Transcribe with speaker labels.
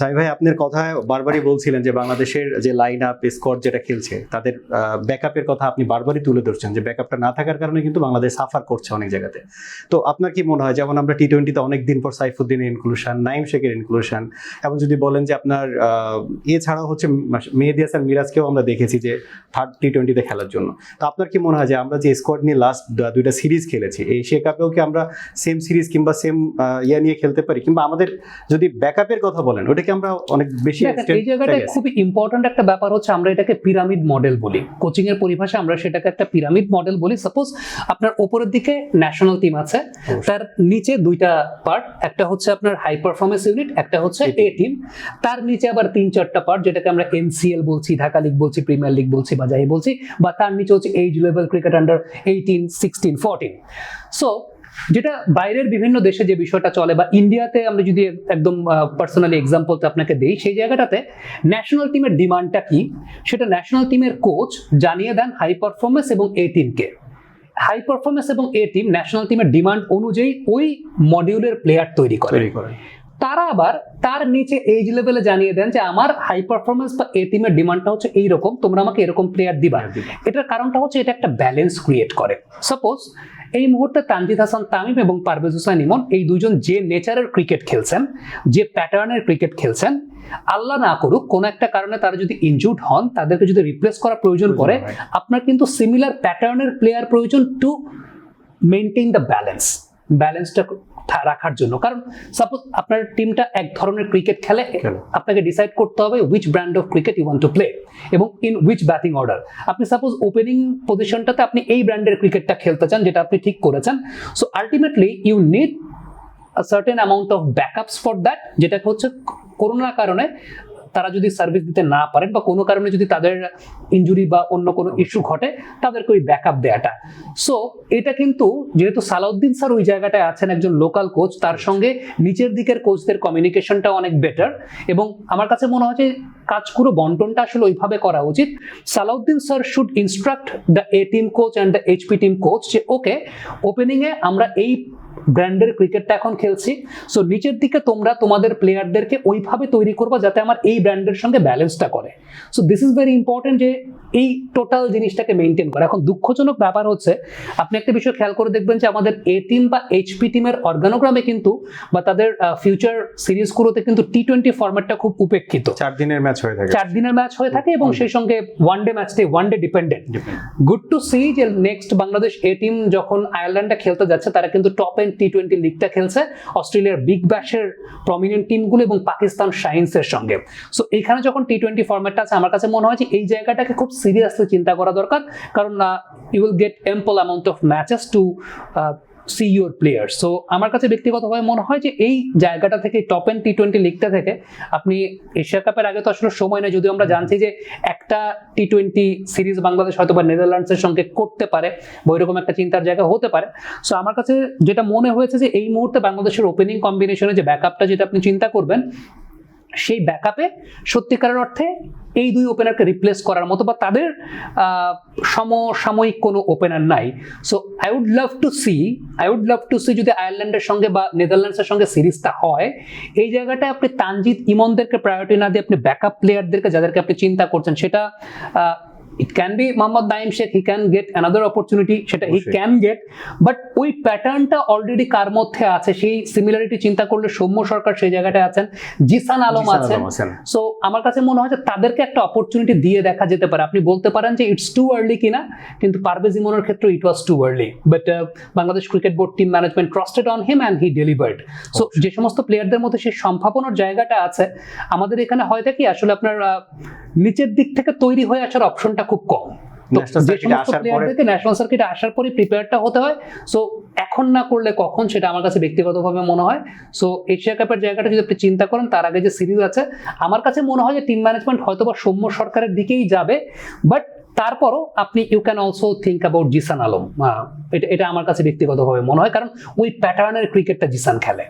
Speaker 1: সামি ভাই, আপনার কথায় বারবারই বলছিলেন যে বাংলাদেশের যে লাইন আপ স্কোয়াড যেটা খেলছে, তাদের ব্যাকআপের কথা আপনি বারবারই তুলে ধরছেন যে ব্যাকআপটা না থাকার কারণে কিন্তু বাংলাদেশ সাফার করছে অনেক জায়গাতে। তো আপনার কি মনে হয়, যেমন আমরা টি টোয়েন্টিতে অনেক দিন পর সাইফুদ্দিনের ইনক্লুশন নাইম শেখের ইনক্লুশন এবং যদি বলেন যে আপনার এছাড়াও হচ্ছে মেহেদি হাসান মিরাজকেও আমরা দেখেছি যে থার্ড টি টোয়েন্টিতে খেলার জন্য। তো আপনার কি মনে হয় যে আমরা যে স্কোয়াড নিয়ে লাস্ট দুইটা সিরিজ খেলেছি, এই এশিয়া কাপেও কি আমরা সেম সিরিজ কিংবা সেম ইয়া নিয়ে খেলতে পারি? কিংবা আমাদের যদি ব্যাকআপের কথা বলেন ওটা কি আমরা অনেক বেশি
Speaker 2: এই
Speaker 1: থেকে আছি?
Speaker 2: খুবই ইম্পর্ট্যান্ট একটা ব্যাপার হচ্ছে আমরা এটাকে পিরামিড মডেল বলি। কোচিং এর পরিভাষা আমরা সেটাকে একটা পিরামিড মডেল বলি। সাপোজ আপনার উপরের দিকে ন্যাশনাল টিম আছে তার নিচে দুইটা পার্ট একটা হচ্ছে আপনার হাই পারফরমেন্স ইউনিট একটা হচ্ছে এ টিম তার নিচে আবার তিন চারটা পার্ট যেটাকে আমরা এনসিএল বলছি ঢাকা লিগ বলছি প্রিমিয়ার লিগ বলছি বা যাই বলছি বা তার নিচে হচ্ছে age level cricket under eighteen sixteen fourteen so যেটা বাইরের বিভিন্ন দেশে যে বিষয়টা চলে বা ইন্ডিয়াতে আমরা যদি একদম পার্সোনালি এক্সাম্পলটা আপনাকে দিই সেই জায়গাটাতে ন্যাশনাল টিমের ডিমান্ডটা কি? সেটা ন্যাশনাল টিমের কোচ জানিয়ে দেন হাই পারফরমেন্স এবং এ টিমকে হাই পারফরমেন্স এবং এ টিম ন্যাশনাল টিমের ডিমান্ড অনুযায়ী ওই মডিউলের প্লেয়ার তৈরি করে।
Speaker 1: তারা
Speaker 2: আবার তার নিচে এজ লেভেলে জানিয়ে দেন যে আমার হাই পারফরমেন্স বা এ টিমের ডিমান্ডটা হচ্ছে এইরকম তোমরা আমাকে এরকম প্লেয়ার দিবা। এটার কারণটা হচ্ছে এটা একটা ব্যালেন্স ক্রিয়েট করে। সাপোজ এই মুহূর্তে তানজিদ হাসান তামিম এবং পারভেজ হোসেন ইমন এই দুজন যে নেচারের ক্রিকেট খেলছেন যে প্যাটার্নের ক্রিকেট খেলছেন আল্লাহ না করুক কোনো একটা কারণে তারা যদি ইনজুর্ড হন তাদেরকে যদি রিপ্লেস করা প্রয়োজন পড়ে আপনার কিন্তু সিমিলার প্যাটার্নের প্লেয়ার প্রয়োজন টু মেনটেন দ্য ব্যালেন্স ব্যালেন্সটা রাখার জন্য। কারণ সাপোজ আপনার টিমটা এক ধরনের ক্রিকেট খেলে। আপনাকে ডিসাইড করতে হবে which brand of cricket you want to play এবং ইন উইচ ব্যাটিং অর্ডার আপনি সাপোজ ওপেনিং পজিশনটাতে আপনি এই ব্র্যান্ডের ক্রিকেটটা খেলতে চান যেটা আপনি ঠিক করেছেন। So ultimately you need certain amount of backups for that যেটা হচ্ছে করোনার কারণে তারা যদি সার্ভিস দিতে না পারেন বা কোনো কারণে যদি তাদের ইনজুরি বা অন্য কোনো ইস্যু ঘটে, তাদেরকে ওই ব্যাকআপ দেওয়াটা সো এটা কিন্তু যেহেতু সালাউদ্দিন স্যার ওই জায়গাটায় আছেন একজন লোকাল কোচ তার সঙ্গে নিচের দিকের কোচদের কমিউনিকেশনটা অনেক বেটার এবং আমার কাছে মনে হয় যে কাজগুলো বন্টনটা আসলে ওইভাবে করা উচিত। Salauddin sir should instruct the A team coach and the HP team coach যে ওকে ওপেনিংয়ে আমরা এই ব্র্যান্ডের ক্রিকেটটা এখন খেলছি। সো নিচের দিকে তোমরা তোমাদের প্লেয়ারদেরকে ওইভাবে তৈরি করবা যাতে আমার এই ব্র্যান্ডের সঙ্গে ব্যালেন্সটা করে। So this is very important যে এই টোটাল জিনিসটাকে মেনটেন করা। এখন দুঃখজনক ব্যাপার হচ্ছে আপনি একটা বিষয় খেয়াল করে দেখবেন যে আমাদের এ টিম বা এইচপি টিমের অর্গানোগ্রামে কিন্তু বা তাদের ফিউচার সিরিজগুলোতে কিন্তু টি টোয়েন্টি ফরম্যাটটা খুব উপেক্ষিত।
Speaker 1: চার দিনের ম্যাচ হয়ে থাকে।
Speaker 2: চার দিনের ম্যাচ হয়ে থাকে এবং সেই সঙ্গে ওয়ান ডে ম্যাচটি one day dependent good to see যে নেক্সট বাংলাদেশ এ টিম যখন আয়ারল্যান্ডে খেলতে যাচ্ছে তারা কিন্তু টপ এন্ড টি টোয়েন্টি লিগটা খেলছে, অস্ট্রেলিয়ার বিগ ব্যাশের প্রমিনেন্ট টিমগুলো এবং পাকিস্তান সায়েন্সের সঙ্গে। সো এখানে যখন টি টোয়েন্টি ফর্ম্যাটটা আছে, আমার কাছে মনে হয় যে এই জায়গাটাকে খুব সিরিয়াসলি চিন্তা করা দরকার। কারণ you will get ample amount of matches to see your player so আমার কাছে ব্যক্তিগতভাবে মনে হয় যে এই জায়গাটা থেকে টপ এন্ড টি টোয়েন্টি লিগটা থেকে আপনি এশিয়া কাপের আগে তো আসলে সময় নেই যদিও আমরা জানছি যে একটা টি টোয়েন্টি সিরিজ বাংলাদেশ হয়তো বা নেদারল্যান্ডসের সঙ্গে করতে পারে বা ওইরকম একটা চিন্তার জায়গা হতে পারে। সো আমার কাছে যেটা মনে হয়েছে যে এই মুহূর্তে বাংলাদেশের ওপেনিং কম্বিনেশনে যে ব্যাকআপটা যেটা আপনি চিন্তা করবেন সেই ব্যাকআপে সত্যিকারের অর্থে এই দুই ওপেনারকে রিপ্লেস করার মতো বা তাদের সমসাময়িক কোনো ওপেনার নাই। So I would love to see I would love to see যদি আয়ারল্যান্ডের সঙ্গে বা নেদারল্যান্ডসের সঙ্গে সিরিজটা হয়, এই জায়গাটায় আপনি তানজিৎ ইমনদেরকে প্রায়োরিটি না দিয়ে আপনি ব্যাকআপ প্লেয়ারদেরকে যাদেরকে আপনি চিন্তা করছেন, সেটা it can be Mohammad Naim Sheikh he can get another opportunity সেটা হি ক্যান গেট বাট ওই প্যাটার্নটা অলরেডি কার মধ্যে আছে? সেই সিমিলারিটি চিন্তা করলে সৌম্য সরকার সেই জায়গাটায় আছেন জিসান আলম আছেন। সো আমার কাছে মনে হয় যে তাদেরকে একটা অপরচুনিটি দিয়ে দেখা যেতে পারে। আপনি বলতে পারেন যে ইটস টু আর্লি কিনা কিন্তু পারভেজ ইমনের ক্ষেত্রে it was too early but Bangladesh cricket board team management trusted on him and he delivered so যে সমস্ত প্লেয়ারদের মধ্যে সেই সম্ভাবনার জায়গাটা আছে আমাদের এখানে হয় কি? আসলে আপনার নিচের দিক থেকে তৈরি হয়ে আসার অপশনটা খুব কম। ন্যাশনাল সার্কিটে আসার পরে প্রিপেয়ারটা হতে হয়। সো এখন না করলে কখন সেটা আমার কাছে ব্যক্তিগতভাবে মনে হয়। সো এশিয়া কাপের জায়গাটা যদি আপনি চিন্তা করেন তার আগে যে সিরিজ আছে আমার কাছে মনে হয় যে টিম ম্যানেজমেন্ট হয়তো বা সৌম্য সরকারের দিকেই যাবে। বাট তারপরও আপনি you can also think about Zisan Alam এটা এটা আমার কাছে ব্যক্তিগতভাবে মনে হয়। কারণ ওই প্যাটার্নের ক্রিকেটটা জিসান খেলে।